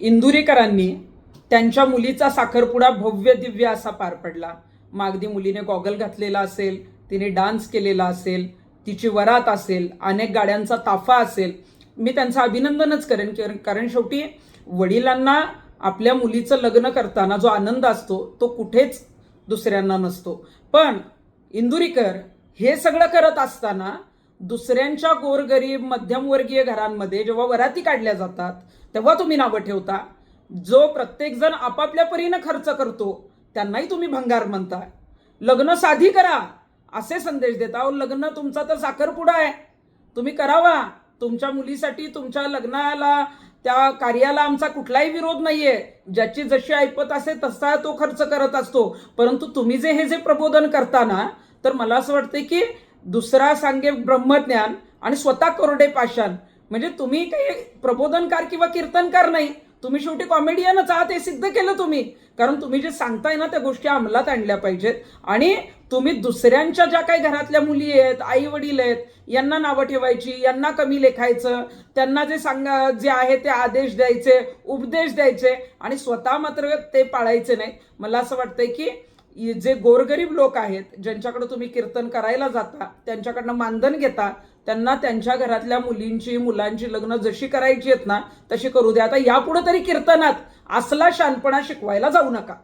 इंदुरीकरांनी त्यांच्या मुलीचा साखरपुडा भव्य दिव्य असा पार पडला. मागदी मुलीने गॉगल घातलेला असेल तिने डान्स केलेला असेल तिची वरात असेल अनेक गाड्यांचा ताफा असेल. मी त्यांचं अभिनंदनच करेन कारण- कारण शेवटी वडिलांना आपल्या मुलीचं लग्न करताना जो आनंद असतो तो कुठेच दुसऱ्यांना नसतो. पण इंदुरीकर हे सगळं करत असताना दुसऱ्यांच्या गोरगरीब मध्यमवर्गीय घरांमध्ये जेव्हा वराती काढल्या जातात तेव्हा तुम्ही नावं ठेवता. जो प्रत्येकजण आपापल्या परीनं खर्च करतो त्यांनाही तुम्ही भंगार म्हणता लग्न साधी करा असे संदेश देता अहो लग्न तुमचा तर साखरपुडा आहे. तुम्ही करावा. तुमच्या मुलीसाठी तुमच्या लग्नाला त्या कार्याला आमचा कुठलाही विरोध नाहीये. ज्याची जशी ऐपत असे तसा तो खर्च करत असतो. परंतु तुम्ही जे हे जे प्रबोधन करताना तर मला असं वाटतं की दुसरा सांगे ब्रह्मज्ञान आणि स्वतः कोरडे पाषाण. म्हणजे तुम्ही काही प्रबोधनकार किंवा कीर्तनकार नाही तुम्ही शेवटी कॉमेडियनच आहात हे सिद्ध केलं तुम्ही. कारण तुम्ही जे सांगताय ना त्या गोष्टी अंमलात आणल्या पाहिजेत. आणि तुम्ही दुसऱ्यांच्या ज्या काही घरातल्या मुली आहेत आई वडील आहेत यांना नावं ठेवायची यांना कमी लेखायचं त्यांना जे सांगा जे आहे ते आदेश द्यायचे उपदेश द्यायचे आणि स्वतः मात्र ते पाळायचे नाही. मला असं वाटतंय की जे गोरगरीब लोक आहेत ज्यांच्याकडे तुम्ही कीर्तन करायला जाता त्यांच्याकडनं मानधन घेता त्यांना त्यांच्या घरातल्या मुलींची मुलांची लग्न जशी करायची आहेत ना तशी करू द्या. आता यापुढे तरी कीर्तनात असला शानपणा शिकवायला जाऊ नका.